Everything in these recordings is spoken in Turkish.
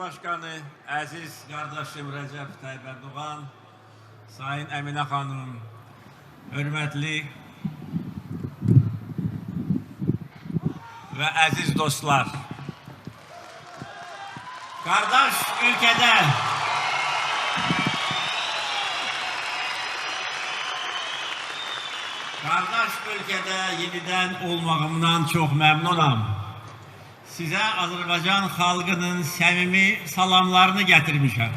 Cümhurbaşqanı, əziz qardaşım Rəcəb Tayyib Ərdoğan, Sayın Əminə xanım, hörmətli və əziz dostlar. Qardaş ölkədə Qardaş ölkədə yenidən olmağımdan çox məmnunam. Size Azerbaycan halkının sevimi salamlarını getirmişim.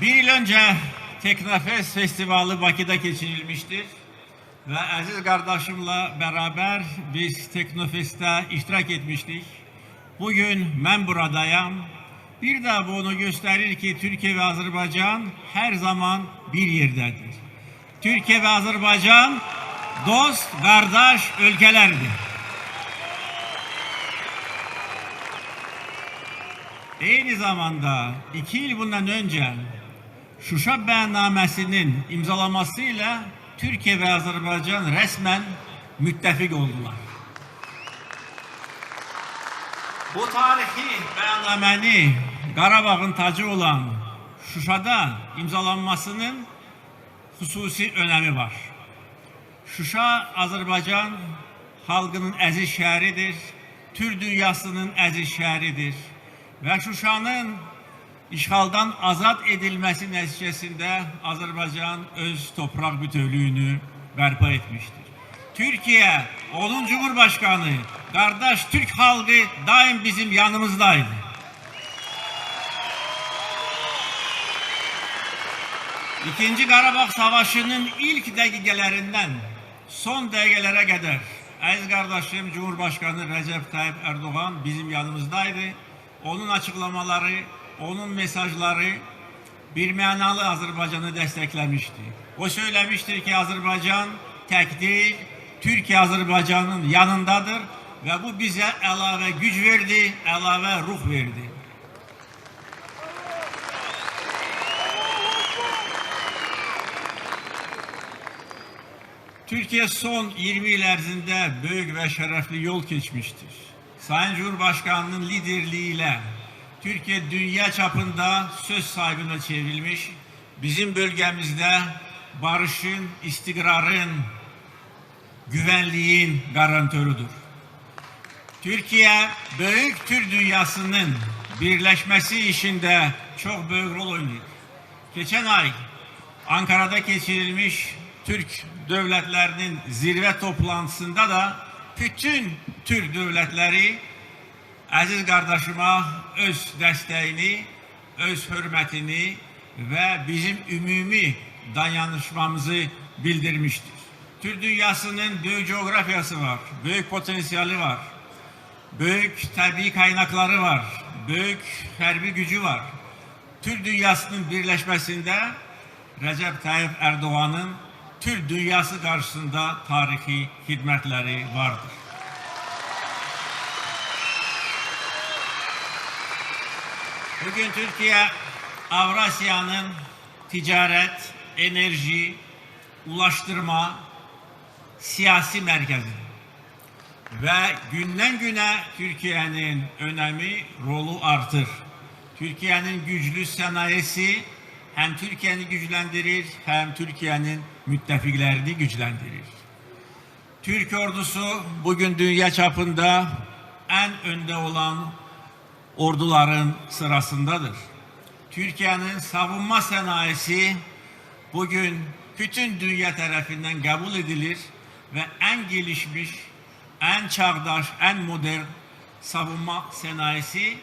Bir yıl önce Teknofest Festivali Bakı'da geçirilmiştir. Ve aziz kardeşimle beraber biz Teknofest'te iştirak etmiştik. Bugün ben buradayım. Bir de bunu gösterir ki Türkiye ve Azerbaycan her zaman bir yerdedir. Türkiye ve Azerbaycan dost, kardeş ülkelerdir. Aynı zamanda iki yıl bundan önce Şuşa beyannamesinin imzalamasıyla Türkiye ve Azerbaycan resmen müttefik oldular. Bu tarihi beyannamenin Qarabağın tacı olan Şuşada imzalanmasının hususi önemi var. Şuşa Azerbaycan halkının əziz şəhəridir, Türk dünyasının əziz şəhəridir və Şuşanın işğaldan azad edilməsi nəticəsində Azərbaycan öz torpaq bütövlüyünü bərpa etmişdir. Türkiye, onun Cumhurbaşkanı, kardeş Türk halkı daim bizim yanımızdaydı. İkinci Qarabağ Savaşı'nın ilk dəqiqələrindən son dəqiqələrə qədər əziz qardaşım Cumhurbaşkanı Recep Tayyip Erdoğan bizim yanımızdaydı. Onun açıklamaları, onun mesajları bir mənalı Azərbaycanı dəstəkləmişdi. O söyləmişdir ki, Azərbaycan tək deyil, Türkiye Azərbaycanın yanındadır və bu bizə əlavə güc verdi, əlavə ruh verdi. Türkiye son 20 yıl ərzində böyük və şərəfli yol keçmiştir. Sayın Cumhurbaşkanının liderliğiyle Türkiye dünya çapında söz sahibine çevrilmiş, bizim bölgemizde barışın, istikrarın, güvenliğin garantörüdür. Türkiye büyük Türk dünyasının birleşmesi işinde çok büyük rol oynuyor. Geçen ay Ankara'da geçirilmiş Türk devletlerinin zirve toplantısında da bütün Türk devletleri aziz kardeşime öz desteğini, öz hürmetini ve bizim ümumi dayanışmamızı bildirmiştir. Türk dünyasının büyük coğrafyası var, büyük potansiyeli var, büyük tabii kaynakları var, büyük hərbi gücü var. Türk dünyasının birleşmesinde Recep Tayyip Erdoğan'ın Türk dünyası karşısında tarihi hizmetleri vardır. Bugün Türkiye Avrasya'nın ticaret, enerji, ulaştırma, siyasi merkezi. Ve günden güne Türkiye'nin önemi, rolü artır. Türkiye'nin güçlü sanayisi hem Türkiye'ni güçlendirir hem Türkiye'nin müttefiklerini güçlendirir. Türk ordusu bugün dünya çapında en önde olan orduların sırasındadır. Türkiye'nin savunma sanayisi bugün bütün dünya tarafından kabul edilir ve en gelişmiş, en çağdaş, en modern savunma sanayisi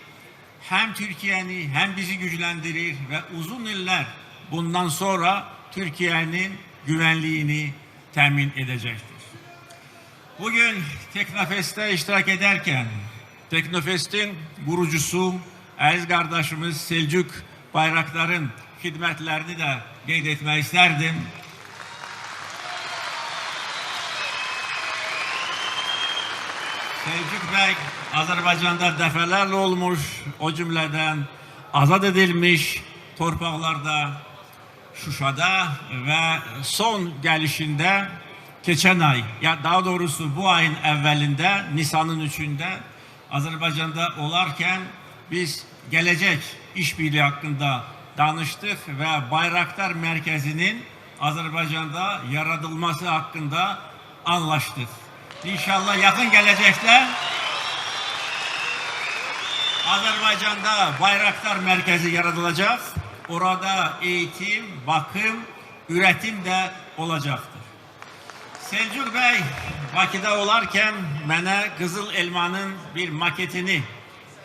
hem Türkiye'ni hem bizi güçlendirir ve uzun yıllar bundan sonra Türkiye'nin güvenliğini temin edecektir. Bugün Teknofest'te iştirak ederken Teknofest'in kurucusu aziz kardeşimiz Selçuk Bayraktar'ın hizmetlerini de qeyd etmək isterdim. Selçuk Bey Azerbaycan'da defalarla olmuş, o cümleden azad edilmiş torpaqlarda Şuşada ve son gelişinde geçen ay ya daha doğrusu bu ayın evvelinde Nisan'ın 3'ünde Azerbaycan'da olarken biz gelecek işbirliği hakkında danıştık ve Bayraktar Merkezi'nin Azerbaycan'da yaratılması hakkında anlaştık. İnşallah yakın gelecekte Azerbaycan'da Bayraktar Merkezi yaratılacak. Orada eğitim, bakım, üretim de olacaktır. Selçuk Bey Bakıda olarken mənə Qızıl Elmanın bir maketini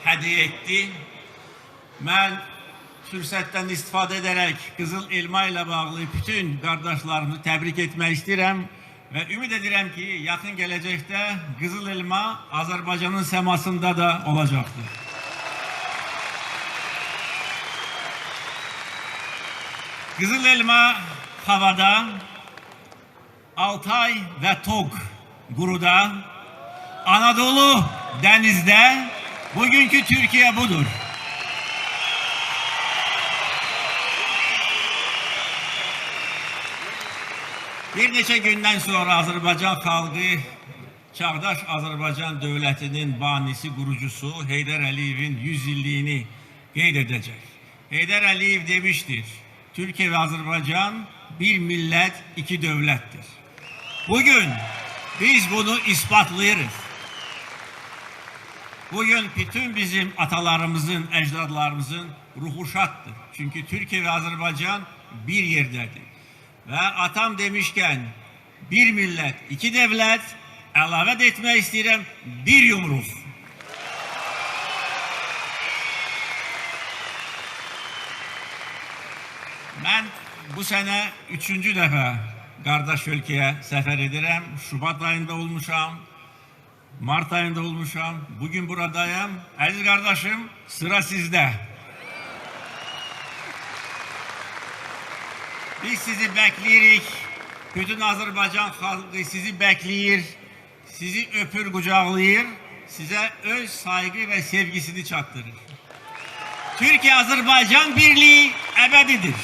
hediye etti. Mən fürsətdən istifadə edərək Qızıl Elma ilə bağlı bütün qardaşlarımı təbrik etmək istəyirəm və ümid edirəm ki, yaxın gələcəkdə Qızıl Elma Azərbaycanın səmasında da olacaqdır. Qızıl Elma havada, Altay ve Tok guruda, Anadolu denizde, bugünkü Türkiye budur. Bir neçə gündən sonra Azərbaycan xalqı Çağdaş Azərbaycan dövlətinin banisi, qurucusu Heydər Əliyevin 100 illiyini qeyd edəcək. Heydər Əliyev demiştir, Türkiye ve Azerbaycan bir millet, iki devlettir. Bugün biz bunu ispatlayırız. Bugün bütün bizim atalarımızın, ecdadlarımızın ruhu şaddır. Çünkü Türkiye ve Azerbaycan bir yerdedir. Ve atam demişken bir millet, iki devlet, əlavə də etmək istəyirəm, bir yumruq. Mən bu sene üçüncü defa kardeş ülkeye sefer ederim. Şubat ayında olmuşam. Mart ayında olmuşam. Bugün buradayım. Aziz kardeşim sıra sizde. Biz sizi bekleyirik. Bütün Azerbaycan halkı sizi bekleyir. Sizi öpür kucaklayır. Size öz saygı ve sevgisini çattırır. Türkiye-Azerbaycan birliği ebedidir.